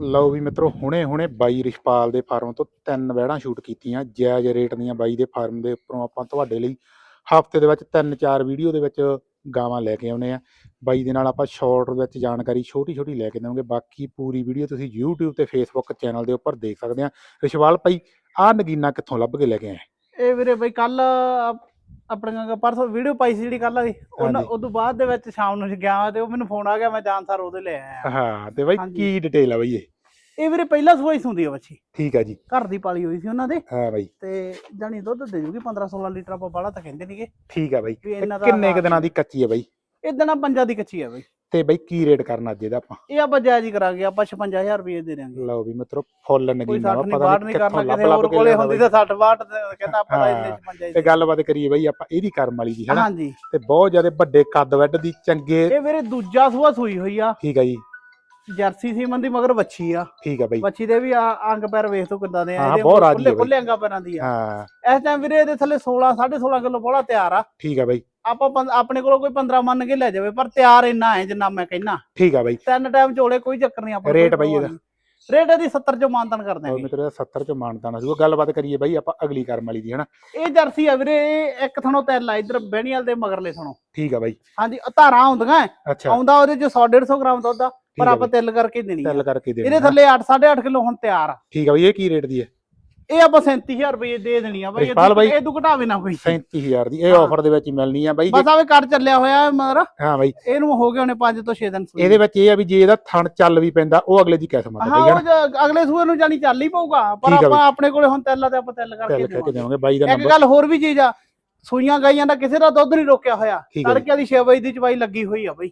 ਲਓ ਵੀ ਮਿੱਤਰੋ ਹੁਣੇ ਹੁਣੇ ਬਾਈ ਰਿਸ਼ਪਾਲ ਦੇ ਫਾਰਮ ਤੋਂ ਤਿੰਨ ਵਹਿੜਾਂ ਸ਼ੂਟ ਕੀਤੀਆਂ। ਜਾਇਜ਼ ਰੇਟ ਦੀਆਂ ਬਾਈ ਦੇ ਫਾਰਮ ਦੇ ਉੱਪਰੋਂ ਆਪਾਂ ਤੁਹਾਡੇ ਲਈ ਹਫ਼ਤੇ ਦੇ ਵਿੱਚ ਤਿੰਨ ਚਾਰ ਵੀਡੀਓ ਦੇ ਵਿੱਚ ਗਾਵਾਂ ਲੈ ਕੇ ਆਉਨੇ ਆ। ਬਾਈ ਦੇ ਨਾਲ ਆਪਾਂ ਸ਼ਾਰਟ ਵਿੱਚ ਜਾਣਕਾਰੀ ਛੋਟੀ ਛੋਟੀ ਲੈ ਕੇ ਦੇਵਾਂਗੇ। ਬਾਕੀ ਪੂਰੀ ਵੀਡੀਓ ਤੁਸੀਂ YouTube ਤੇ Facebook ਚੈਨਲ ਦੇ ਉੱਪਰ ਦੇਖ ਸਕਦੇ ਆ। ਰਿਸ਼ਵਾਲ ਭਾਈ, ਆਹ ਨਗੀਨਾ ਕਿੱਥੋਂ ਲੱਭ ਕੇ ਲੈ ਕੇ ਆਏ? ਇਹ ਵੀਰੇ ਬਈ ਕੱਲ ਆਪਣੀਆਂ ਪਰਸੋਂ ਵੀਡੀਓ ਪਾਈ ਸੀ ਜਿਹੜੀ ਕੱਲ ਵਾਲੀ। ਉਹਨਾਂ ਹਾਂਜੀ। ਉਦੋਂ ਬਾਅਦ ਦੇ ਵਿੱਚ ਸ਼ਾਮ ਨੂੰ ਗਿਆ ਤੇ ਉਹ ਮੈਨੂੰ ਫੋਨ ਆ ਗਿਆ ਮੈਂ ਜਾਨਸਰ ਉਹਦੇ ਲੈ ਆਇਆ। ਹਾਂ ਤੇ ਬਾਈ। ਕੀ ਡਿਟੇਲ ਆ ਬਾਈ ਇਹ? ਇਹ ਵੀਰੇ ਪਹਿਲਾਂ ਸੂਈ ਸੁੰਦੀ ਆ ਬੱਚੀ ਠੀਕ ਆ ਜੀ। ਘਰ ਦੀ ਪਾਲੀ ਹੋਈ ਸੀ ਉਹਨਾਂ ਦੇ। ਹਾਂ ਬਾਈ। ਤੇ ਜਾਨੀ ਦੁੱਧ ਦੇ ਜੂਗੀ 15 16 ਲੀਟਰ ਆਪਾਂ ਬਾਹਲਾ ਤਾਂ ਕਹਿੰਦੇ ਨਹੀਂਗੇ ਠੀਕ ਆ ਬਾਈ। ਤੇ ਕਿੰਨੇ ਕੁ ਹਾਂ ਦਿਨਾਂ ਦੀ ਕੱਚੀ ਆ ਬਾਈ? ਇਹ ਦਿਨਾਂ ਪੰਜਾਂ ਦੀ ਕੱਚੀ ਆ ਬਈ। ਤੇ ਬਾਈ ਕੀ ਰੇਟ ਕਰਨਾ ਅੱਜ ਇਹਦਾ ਆਪਾਂ? ਇਹ ਆਪਾਂ ਜਾਇਜ਼ ਹੀ ਕਰਾਂਗੇ ਆਪਾਂ 56000 ਰੁਪਏ ਦੇ ਦਿਆਂਗੇ। ਲਓ ਵੀ ਮਿੱਤਰੋ ਫੁੱਲ ਨਗੀਨਾ 60 ਵਾ ਨਹੀਂ ਪਤਾ ਨਹੀਂ ਕਿੱਥੋਂ ਲੱਭ ਲੱਭ ਹੋਰ ਕੇ ਕੋਲੇ ਹੁੰਦੀ ਤਾਂ 60 62 ਕਹਿੰਦਾ ਆਪਾਂ। ਇੰਨੇ ਚ ਪੰਜਾਂ ਤੇ ਗੱਲਬਾਤ ਕਰੀਏ ਬਾਈ ਆਪਾਂ ਇਹਦੀ ਕਰਮ ਵਾਲੀ ਦੀ ਹਨਾ? ਹਾਂਜੀ। ਤੇ ਬਹੁਤ ਜ਼ਿਆਦਾ ਵੱਡੇ ਕੱਦ ਵੱਡ ਦੀ ਚੰਗੇ ਇਹ ਵੀਰੇ ਦੂਜਾ ਸੂਆ ਸੂਈ ਹੋਈ ਆ। ਠੀਕ ਆ ਜੀ। ਜਰਸੀ ਸੀਮਨ ਦੀ ਮਗਰ ਵੱਛੀ ਆ। ਠੀਕ ਆ ਬਾਈ। ਵੱਛੀ ਦੇ ਵੀ ਆ- ਅੰਗ ਪੈਰ ਵੇਖ ਤੂੰ ਕਿੱਦਾਂ ਦੇ ਆ ਇਹਦੇ ਆ ਖੁੱਲੇ। ਖੁੱਲੇ ਅੰਗਾਂ ਪੈਰਾਂ ਦੀ ਆ। ਹਾਂ। ਇਸ ਟਾਈਮ ਵੀਰੇ ਇਹਦੇ ਥੱਲੇ 16 16.5 ਕਿਲੋ ਬੋਲਾ ਤਿਆਰ ਆ। ਠੀਕ ਆ ਬਾਈ। ਆਪਾਂ ਪੰ- ਆਪਣੇ ਕੋਲੋਂ ਕੋਈ 15 ਮੰਨ ਕੇ ਲੈ ਜਾਵੇ ਪਰ ਤਿਆਰ ਇੰਨਾ ਹੈ ਜਿੰਨਾ ਮੈਂ ਕਹਿਣਾ ਠੀਕ ਆ ਬਾਈ। ਤਿੰਨ ਟਾਈਮ ਚੋਲੇ ਕੋਈ ਚੱਕਰ ਨਹੀਂ ਆਪਾਂ ਰੇਟ ਬਈ ਇਹਦਾ? ਰੇਟ ਇਹਦੀ 70 ਚੋਂ ਮਾਨਤਨ ਕਰ ਹੋਰ ਦਿਆਂਗੇ ਮਿੱਤਰੋ ਇਹਦਾ 70 ਚ ਮਾਨਤਾ ਨਾ ਸੀ ਗੱਲਬਾਤ ਕਰੀਏ ਬਾਈ ਆਪਾਂ ਅਗਲੀ ਕਰਮ ਵਾਲੀ ਦੀ ਹਨਾ? ਇਹ ਜਰਸੀ ਆ ਵੀਰੇ ਇਹ ਇੱਕ ਥਣੋਂ ਤਿਲ ਇਧਰ ਬਹਿਣੀਵਾਲ ਦੇ ਮਗਰਲੇ ਥਣੋਂ। ਠੀਕ ਆ ਬਾਈ। ਹਾਂਜੀ ਉਹ ਧਾਰਾਂ ਆਉਂਦੀਆਂ ਅੱਛਾ। ਆਉਂਦਾ ਉਹਦੇ ਚ 100 150 ਗ੍ਰਾਮ ਦੁੱਧ ਆ ਠੀਕ ਪਰ ਆ ਆਪਾਂ ਬਾਈ। ਤਿਲ ਕਰਕੇ ਦੇਣੀ ਆ। ਤਿਲ ਕਰਕੇ ਦੇ ਇਹਦੇ। ਥੱਲੇ 8 8.5 ਕਿਲੋ ਹੁਣ ਤਿਆਰ ਆ। ਠੀਕ ਆ ਬਾਈ ਇਹ ਕੀ ਰੇਟ ਦੀ ਹੈ ਇਹ ਆਪਾਂ 37000 ਰੁਪਏ ਦੇ ਦੇਣੀ ਆ ਬਾਈ ਰਿਸ਼ਪਾਲ ਬਾਈ। ਇਹ ਤੂੰ ਘਟਾਵੇ ਨਾ ਕੋਈ। 37000 ਦੀ ਇਹ ਹਾਂ। ਆਫਰ ਦੇ ਵਿੱਚ ਹੀ ਮਿਲਣੀ ਆ ਬਾਈ ਬਸ ਆਵੇ ਕੱਟ ਚੱਲਿਆ ਹੋਇਆ ਹੈ ਮਗਰ। ਹਾਂ ਬਾਈ। ਇਹਨੂੰ ਹੋ ਗਏ ਉਹਨੇ 5 ਤੋਂ 6 ਦਿਨ ਸੂਈ। ਇਹਦੇ ਵਿੱਚ ਇਹ ਆ ਵੀ ਜੇ ਇਹਦਾ ਥਣ ਚੱਲ ਵੀ ਪੈਂਦਾ ਉਹ ਅਗਲੇ ਦੀ ਕਿਸਮਤ ਆ ਹਾਂ ਬਈ ਉਹ ਹਨਾ ਜ- ਅਗਲੇ ਸੂਏ ਨੂੰ ਜਾਨੀ ਚੱਲ ਹੀ ਪਊਗਾ ਪਰ ਠੀਕ ਆ ਆਪਾਂ ਆਪਣੇ ਕੋਲੇ ਹੁਣ ਤੈਲਾ ਤੇ ਆਪਾਂ ਤੈਲ ਕਰਕੇ ਕਰਕੇ ਦੇਵਾਂਗੇ। ਦੇਵਾਂਗੇ ਬਾਈ ਦਾ ਇੱਕ ਨੰਬਰ ਗੱਲ ਹੋਰ ਵੀ ਚੀਜ਼ ਆ ਸੂਈਆਂ ਗਾਈਆਂ ਦਾ ਕਿਸੇ ਦਾ ਦੁੱਧ ਨਹੀਂ ਰੋਕਿਆ ਹੋਇਆ ਠੀਕ ਆ ਤੜਕੇ ਵਾਲੀ 6 ਵਜੇ ਦੀ ਚਵਾਈ ਲੱਗੀ ਹੋਈ ਆ ਬਈ।